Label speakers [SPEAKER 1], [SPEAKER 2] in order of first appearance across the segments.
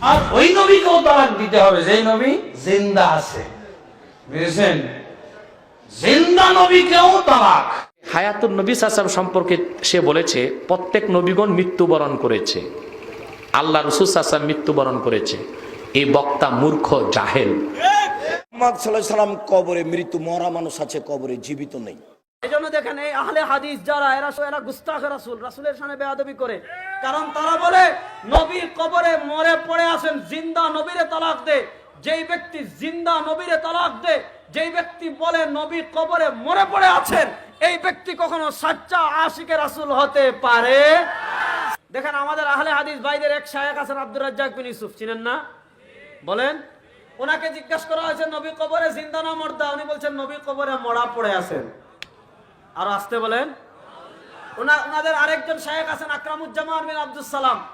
[SPEAKER 1] আর ওই নবীকেও তালাক দিতে হবে যেই নবী জিন্দা আছে। বুঝেছেন? জিন্দা নবীকেও তালাক।
[SPEAKER 2] হায়াতুল নবী সাসাব সম্পর্কে সে বলেছে প্রত্যেক নবীগণ মৃত্যুবরণ করেছে। আল্লাহ রসুল সাসাব মৃত্যুবরণ করেছে। এই বক্তা মূর্খ জাহেল।
[SPEAKER 3] মোহাম্মদ সাল্লাহ সাল্লাম কবরে মৃত্যু মরা মানুষ আছে কবরে জীবিত নেই।
[SPEAKER 4] এই জন্য দেখেন এই আহলে হাদিস যারা এরা এরা গুস্তাখ রাসুল। রাসুলের সামনে বেয়াদবি করে। কারণ তারা বলে নবী কবরে মরে পড়ে আছেন, জিন্দা নবীরে তালাক দে। যেই ব্যক্তি জিন্দা নবীরে তালাক দে, যেই ব্যক্তি বলে নবী কবরে মরে পড়ে আছেন, এই ব্যক্তি কখনো সাচ্চা আশিকে রাসুল হতে পারে? দেখেন আমাদের আহলে হাদিস ভাইদের এক শায়েক আছেন আব্দুর রাজ্জাক বিন ইউসুফ, চিনেন না? বলেন, ওনাকে জিজ্ঞেস করা হয়েছে নবী কবরে জিন্দা না মর্দা? উনি বলছেন নবী কবরে মরা পড়ে আছেন। আর আসতে বলেন। ওনাদের আরেকজন শায়েক আছেন আকরামুজ্জামান বিন আব্দুল সালাম।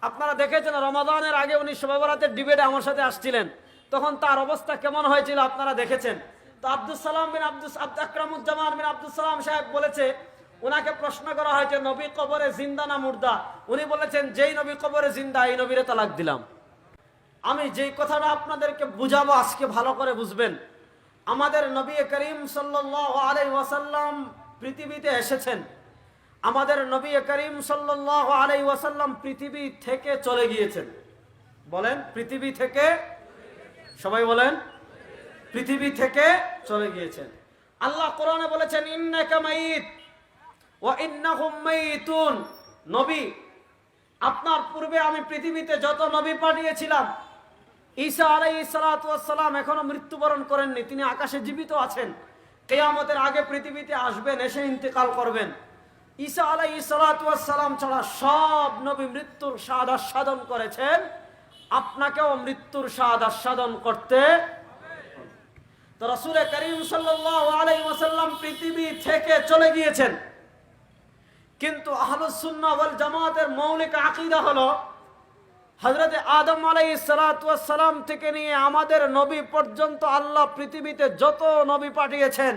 [SPEAKER 4] আপনারা দেখেছেন, রমাদানের আগে উনি শোভাবরাতের ডিবেটে আমার সাথে আসছিলেন। তখন তার অবস্থা কেমন হয়েছিল আপনারা দেখেছেন। তো আব্দুল সালাম বিন আব্দুল আব্দ- আকরামুজ্জামান বিন আব্দুল সালাম সাহেব বলেছে, ওনাকে প্রশ্ন করা হয়েছে, নবী কবরে জিন্দা না মুর্দা? উনি বলেছেন, যেই নবী কবরে জিন্দা, এই নবীরে তালাক দিলাম। আমি যেই কথাটা আপনাদেরকে বুঝাবো, আজকে ভালো করে বুঝবেন। আমাদের নবী করিম সাল্লাল্লাহু আলাইহি ওয়াসাল্লাম পৃথিবীতে এসেছেন। আমাদের নবী করিম সাল্লাল্লাহু আলাইহি ওয়াসাল্লাম পৃথিবী থেকে চলে গিয়েছেন। বলেন, পৃথিবী থেকে? সবাই বলেন, পৃথিবী থেকে চলে গিয়েছেন। আল্লাহ কোরআনে বলেছেন, ইন্নাকা নবী, আপনার পূর্বে আমি পৃথিবীতে যত নবী পাঠিয়েছিলাম, ঈসা আলাই সালাম এখনও মৃত্যুবরণ করেননি। তিনি আকাশে জীবিত আছেন। কেয়ামতের আগে পৃথিবীতে আসবেন, এসে ইন্তেকাল করবেন। ঈসা আলাই সালাম ছাড়া সব নবী মৃত্যুর স্বাদ আস্বাদন করেছেন। আপনাকেও মৃত্যুর স্বাদ আস্বাদন করতে তো রসুল করিম ওয়াসাল্লাম পৃথিবী থেকে চলে গিয়েছেন। কিন্তু আহলুসুন্না ওয়াল জামাতের মৌলিক আকীদা হলো হজরত আদম আলাই সালাম থেকে নিয়ে আমাদের নবী পর্যন্ত আল্লাহ পৃথিবীতে যত নবী পাঠিয়েছেন,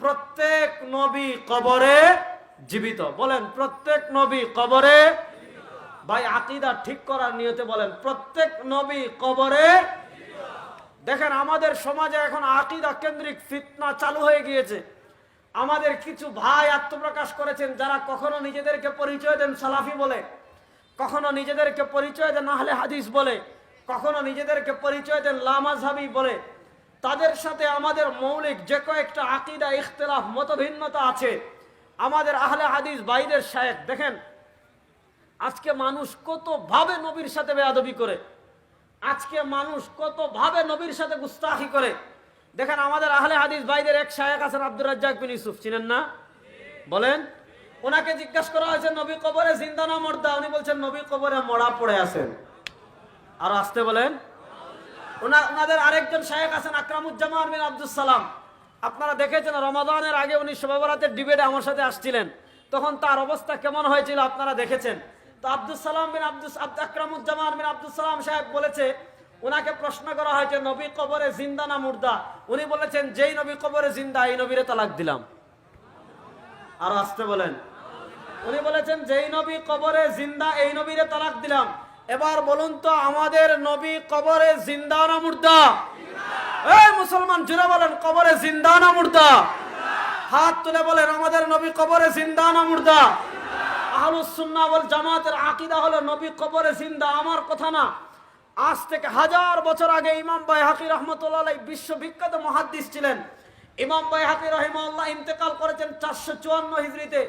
[SPEAKER 4] প্রত্যেক নবী কবরে জীবিত। বলেন, প্রত্যেক নবী কবরে, ভাই, আকিদা ঠিক করার নিয়তে বলেন, প্রত্যেক নবী কবরে, দেখেন, আমাদের সমাজে এখন আকিদা কেন্দ্রিক ফিতনা চালু হয়ে গিয়েছে। আমাদের কিছু ভাই আত্মপ্রকাশ করেছেন, যারা কখনো নিজেদেরকে পরিচয় দেন সালাফি বলে, কখনো নিজেদেরকে পরিচয় দেন আহলে হাদিস বলে, কখনো নিজেদেরকে পরিচয় দেন লামাজহাবি বলে। তাদের সাথে আমাদের মৌলিক যে কয়েকটা আকিদা, ইখতলাফ, মতভিন্নতা আছে। আমাদের আহলে হাদিস বাইরের শায়েক দেখেন, আজকে মানুষ কত ভাবে নবীর সাথে বেয়াদবি করে, আজকে মানুষ কত ভাবে নবীর সাথে গুস্তাখি করে। দেখেন, আমাদের আহলে হাদিস ভাইদের এক শায়েক আছেন আব্দুর রাজ্জাক বিন ইউসুফ, চিনেন না? বলেন, ওনাকে জিজ্ঞাসা করা হয়েছে, নবী কবরে জিন্দা না মর্দা? উনি বলছেন, নবী কবরে মরা পড়ে আছেন। আর আসতে বলেন। ওনা- ওনাদের আরেকজন শায়েক আছেন আকরামুজ্জামান বিন আব্দুল সালাম। আপনারা দেখেছেন, রমাদানের আগে উনি শোভাবরাতের ডিবেটে আমার সাথে আসছিলেন। তখন তার অবস্থা কেমন হয়েছিল আপনারা দেখেছেন। তো আব্দুল সালাম বিন আব্দুল আব্দ- আকরামুজ্জামান বিন আব্দুল সালাম সাহেব বলেছে ওনাকে প্রশ্ন করা হয়েছে, নবী কবরে জিন্দা না মুর্দা? উনি বলেছেন, যেই নবী কবরে জিন্দা, এই নবীরে তালাক দিলাম। আর আসতে বলেন। উনি বলেছেন, যেই নবী কবরে জিন্দা, এই নবীরে তালাক দিলাম। এবার বলুন তো, আমাদের নবী কবরে জিন্দা না মুর্দা? এই মুসলমান জুড়ে বলেন, কবরে জিন্দা না মুর্দা? হাত তুলে বলেন, আমাদের নবী কবরে জিন্দা না মুর্দা? আহলুস সুন্নাহ ওয়াল জামাতের আকীদা হলো, নবী কবরে জিন্দা, আমার কথা না। আজ থেকে হাজার বছর আগে ইমাম বাইহাকি রহমতুল্লাহ আলাই বিশ্ববিখ্যাত মহাদ্দিস ছিলেন। ইমাম বাইহাকি রহিমাল্লাহ ইন্তেকাল করেছেন চারশো চুয়ান্ন হিজড়িতে।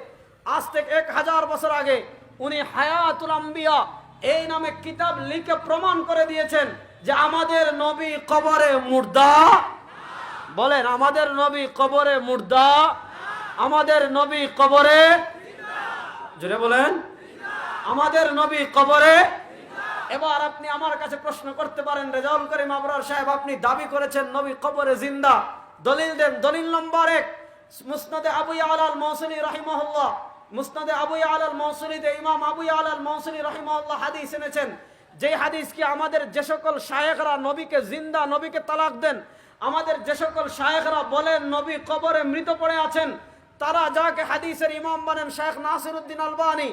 [SPEAKER 4] আজ থেকে এক হাজার বছর আগে উনি হায়াতুল আম্বিয়া এই নামে কিতাব লিখে প্রমাণ করে দিয়েছেন যে আমাদের নবী কবরে মুর্দা। বলেন, আমাদের নবী কবরে মুর্দা। আমাদের নবী কবরে জোরে বলেন, আমাদের নবী কবরে এবার আপনি আমার কাছে প্রশ্ন করতে পারেন, রেজাউল করিম আবরার সাহেব, আপনি দাবি করেছেন নবী কবরে জিন্দা। দলিল দেন, দলিল নম্বর এক, মুসনাদে আবু আলাল মৌসুলি রাহিমাহুল্লাহ। মুসনাদে আবু আলাল মৌসুলিতে ইমাম আবু আলাল মৌসুলি রাহিমাহুল্লাহ হাদিস এনেছেন যে হাদিস কি আমাদের যে সকল শায়েখরা নবীকে জিন্দা, নবীকে তালাক দেন, আমাদের যে সকল শায়েখরা বলেন নবী কবরে মৃত পড়ে আছেন, তারা যাকে হাদিসের ইমাম বানেন শেখ নাসিরউদ্দিন আলবানী,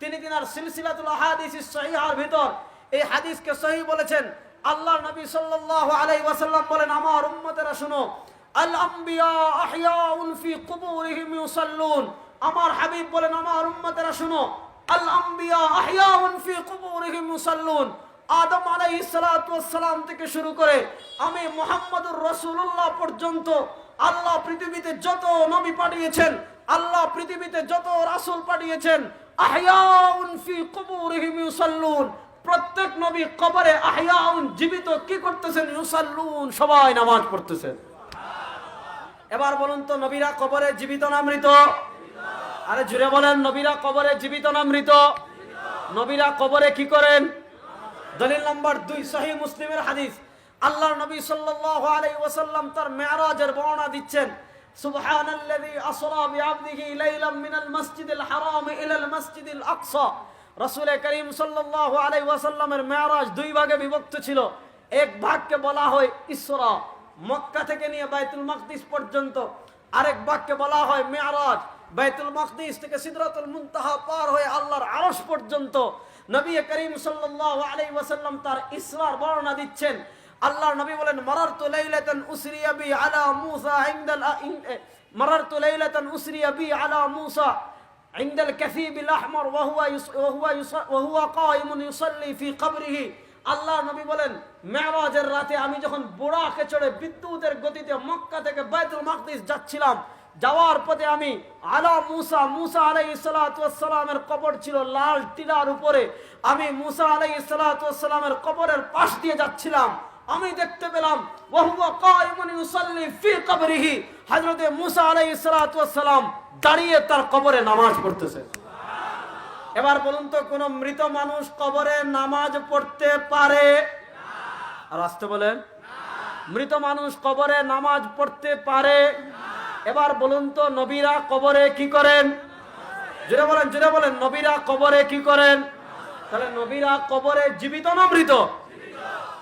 [SPEAKER 4] তিনি তিনার সিলসিলাতুল আহাদিস সহিহার ভিতর এই হাদিসকে সহি বলেছেন। আল্লাহ নবী সাল্লাল্লাহু আলাইহি ওয়াসাল্লাম বলেন, আমার উম্মতেরা শুনো আল আম্বিয়া আহইয়াউন ফি কুবুরিহিম ইউসাল্লুন। আমার হাবিব বলেন, আমার উম্মতেরা শুনো আদম থেকে শুরু করে আমি মুহাম্মদুর রাসূলুল্লাহ পর্যন্ত আল্লাহ পৃথিবীতে যত নবী পাঠিয়েছেন, আল্লাহ পৃথিবীতে যত পাঠিয়েছেন প্রত্যেক নবী কবরে আহইয়াউন জীবিত কি করতেছেন? ইউসাল্লুন, সবাই নামাজ পড়তেছেন। এবার বলুন তো, নবীরা কবরে জীবিত না মৃত? আরে জুড়ে বলেন, নবীরা কবরে জীবিত না মৃত? নবীরা কবরে কি করেন? দলিল নাম্বার দুই, সহি মুসলিমের হাদিস। আল্লাহ নবী সাল্লাল্লাহু আলাইহি ওয়াসাল্লাম তার মেরাজের বর্ণনা দিচ্ছেন করিম দুই ভাগে বিভক্ত ছিল। এক বলা হয় মক্কা থেকে নিয়ে বাইতুল পর্যন্ত। আরেক ভাগকে বলা হয় মেরাজ বাইতুল মকদিস থেকে সিদরতুল মুনতাহা পার হয়ে আল্লাহর আরশ পর্যন্ত নবী করিম সাল্লাল্লাহু আলাইহি ওয়াসাল্লাম তার ইসরার বর্ণনা দিচ্ছেন। আল্লাহ নবী বলেন, মারারতু লাইলাতান উসরিয়া বি আলা মূসা ইনদাল মারারতু লাইলাতান উসরিয়া বি আলা মূসা ইনদাল কাসিব আল আহমার ওয়া হুয়া ওয়া হুয়া ওয়া হুয়া কায়িমুন ইউসাল্লি ফি কবরিহি। আল্লাহ নবী বলেন মেরাজের রাতে আমি যখন বোড়া চড়ে বিদ্যুতের গতিতে মক্কা থেকে বাইতুল মাকদিস যাচ্ছিলাম যাওয়ার পথে আমি আলা মুসা মুসা আলাই সালামের কবর ছিল লাল টিলার উপরে। আমি মুসা আলাই সালামের কবরের পাশ দিয়ে যাচ্ছিলাম। আমি দেখতে পেলাম কবরিহি। মুসা সালাম দাঁড়িয়ে তার কবরে নামাজ পড়তেছে। এবার বলুন তো, কোন মৃত মানুষ কবরে নামাজ পড়তে পারে? আর আসতে বলেন। মৃত মানুষ কবরে নামাজ পড়তে পারে? এবার বলুন তো, নবীরা কবরে কি করেন? জুড়ে বলেন জুড়ে বলেন, নবীরা কবরে কি করেন? তাহলে নবীরা কবরে জীবিত না মৃত?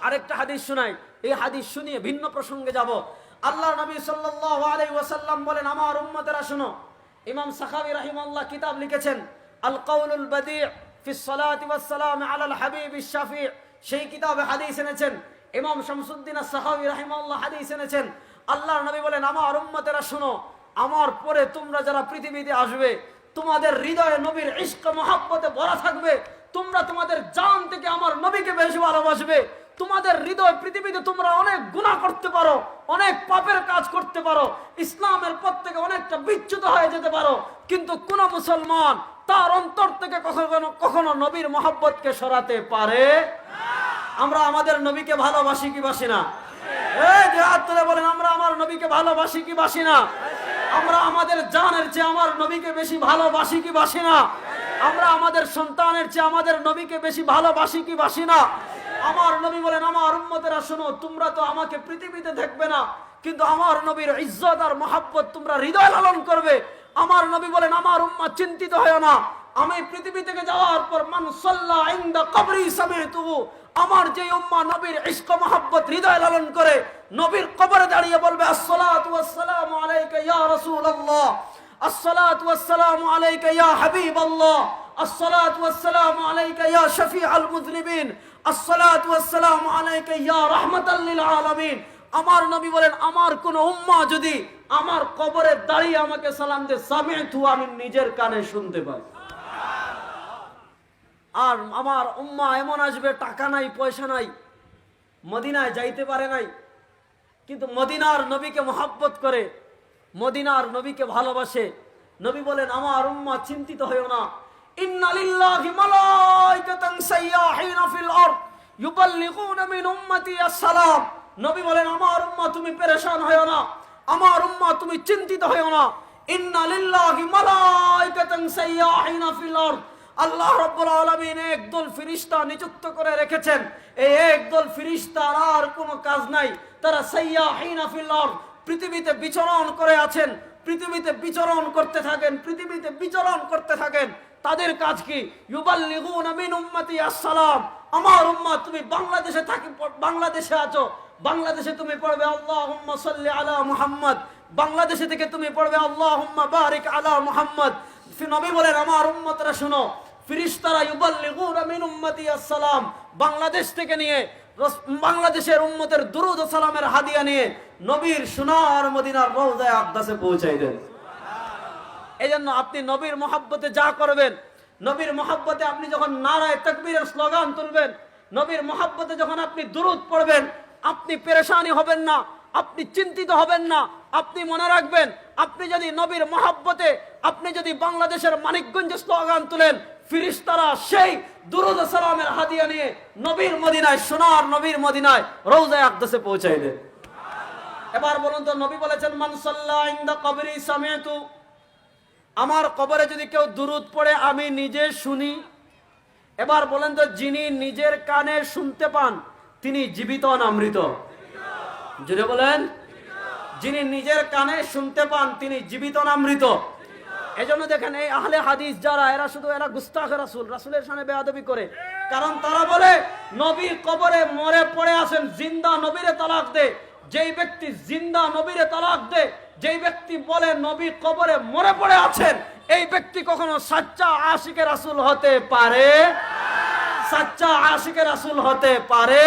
[SPEAKER 4] আরেকটা হাদিস শোনাই, এই হাদিস শুনিয়ে ভিন্ন প্রসঙ্গে যাব। আল্লাহ নবী সাল্লাল্লাহু আলাইহি ওয়াসাল্লাম বলেন, আমার উম্মতেরা শুনো। ইমাম সাখাবী রাহিমাহুল্লাহ কিতাব লিখেছেন, আল কাউলুল বাদি ফি সালাতি ওয়াস সালাম আলা আল হাবিব শাফি। সেই কিতাবে হাদিস এনেছেন, ইমাম শামসুদ্দিন আস-সাখাবী রাহিমাহুল্লাহ হাদিস এনেছেন আল্লাহর নবী বলেন, আমার উম্মতেরা শুনো, আমার পরে তোমরা যারা পৃথিবীতে আসবে, তোমাদের হৃদয়ে নবীর ইস্ক মহাব্বতে ভরা থাকবে, তোমরা তোমাদের জান থেকে আমার নবীকে বেশি ভালোবাসবে, তোমাদের হৃদয় পৃথিবীতে তোমরা অনেক গুণা করতে পারো, অনেক পাপের কাজ করতে পারো, ইসলামের পথ থেকে অনেকটা বিচ্যুত হয়ে যেতে পারো, কিন্তু কোন মুসলমান তার অন্তর থেকে কখনো কখনো নবীর মহাব্বতকে সরাতে পারে আমরা আমাদের নবীকে ভালোবাসি কি বাসি না? হাত তুলে বলেন, আমরা আমার নবীকে ভালোবাসি কি বাসি না? আমরা আমাদের জানের চেয়ে আমার নবীকে বেশি ভালোবাসি কি বাসি না? আমরা আমাদের সন্তানের চেয়ে আমাদের নবীকে বেশি ভালোবাসি কি বাসি না? আমার নবী বলেন, আমার উম্মতেরা শোনো, তোমরা তো আমাকে পৃথিবীতে দেখবে না, কিন্তু আমার নবীর ইজ্জত আর মহাব্বত তোমরা হৃদয় লালন করবে। আমার নবী বলেন, আমার উম্মা চিন্তিত হয় না। আমি পৃথিবী থেকে যাওয়ার পর মান সাল্লা ইনদা কবরি সামিতুহু, আমার যে উম্মা নবীর ইশক মহাব্বত হৃদয় লালন করে নবীর কবরে দাঁড়িয়ে বলবে, আসসালাতু ওয়াসসালামু আলাইকা ইয়া রাসূলুল্লাহ, আসসালাতু ওয়াসসালামু আলাইকা ইয়া হাবিবাল্লাহ, আসসালাতু ওয়াসসালামু আলাইকা ইয়া শফিআল মুযনিবিন আসসালাতু ওয়াসসালামু আলাইকা ইয়া রাহমাতাল লিল আলামিন। আমার নবী বলেন, আমার কোন উম্মা যদি আমার কবরে দাঁড়িয়ে আমাকে সালাম দে সামিআতু আমি নিজের কানে শুনতে পাই। আর আমার উম্মা এমন আসবে, টাকা নাই, পয়সা নাই, মদিনায় যাইতে পারে নাই। কিন্তু মদিনার নবীকে মহাব্বত করে, মদিনার নবীকে ভালোবাসে। নবী বলেন, আমার উম্মা, চিন্তিত হয়েও না। নবী বলেন, আমার উম্মা, তুমি না। আমার উম্মা, তুমি চিন্তিত হয়েও না। আল্লাহ রব্বুল আলমিন একদল ফিরিস্তা নিযুক্ত করে রেখেছেন। এই একদল ফিরিস্তার আর কোনো কাজ নাই। তারা সাইয়াহিনা ফিল পৃথিবীতে বিচরণ করে আছেন, পৃথিবীতে বিচরণ করতে থাকেন, পৃথিবীতে বিচরণ করতে থাকেন। তাদের কাজ কি? ইউবাল্লিগুনা মিন উম্মতি আসসালাম। আমার উম্মা তুমি বাংলাদেশে থাকি, বাংলাদেশে আছো। বাংলাদেশে তুমি পড়বে আল্লাহুম্মা সাল্লি আলা মুহাম্মদ। বাংলাদেশে থেকে তুমি পড়বে আল্লাহুম্মা বারিক আলা মুহাম্মদ। নবী বলেন, আমার উম্মতরা শুনো ফিরিস্তারা ইউবাল্লিগুনা মিন উম্মতি আসসালাম। বাংলাদেশ থেকে নিয়ে বাংলাদেশের উম্মতের দুরুদ সালামের হাদিয়া নিয়ে নবীর সোনার মদিনার রওজায় আকদাসে পৌঁছাই দেন। এই জন্য আপনি নবীর মহাব্বতে যা করবেন, নবীর মহাব্বতে আপনি যখন নারায় তকবীরের স্লোগান তুলবেন, নবীর মহাব্বতে যখন আপনি দুরুদ পড়বেন, আপনি পেরেশানি হবেন না, আপনি চিন্তিত হবেন না, আপনি মনে রাখবেন, আপনি যদি নবীর মহাব্বতে, আপনি যদি বাংলাদেশের মানিকগঞ্জে স্লোগান তুলেন ফিরিস্তারা সেই দুরুদ সালামের হাদিয়া নিয়ে নবীর মদিনায়, সোনার নবীর মদিনায় রৌজায় আকদাসে পৌঁছাই দেন এবার বলুন তো, নবী বলেছেন মানসাল্লাহ ইন্দা কবরি সামিয়াতু। আমার কবরে যদি কেউ দুরুদ পড়ে, আমি নিজে শুনি। এবার বলেন তো, যিনি নিজের কানে শুনতে পান, তিনি জীবিত না মৃত? জুড়ে বলেন। যিনি নিজের কানে শুনতে পান, তিনি জীবিত না মৃত? এজন্য দেখেন এই আহলে হাদিস যারা, এরা শুধু এরা গুস্তাখ রাসুল, রাসুলের সামনে বেয়াদবি করে। কারণ তারা বলে নবী কবরে মরে পড়ে আছেন, জিন্দা নবীরে তালাক দে। যেই ব্যক্তি জিন্দা নবীরে তালাক দে, যেই ব্যক্তি বলে নবী কবরে মরে পড়ে আছেন, এই ব্যক্তি কখনো সাচ্চা আশিকে রাসুল হতে পারে? সাচ্চা আশিকে রাসুল হতে পারে?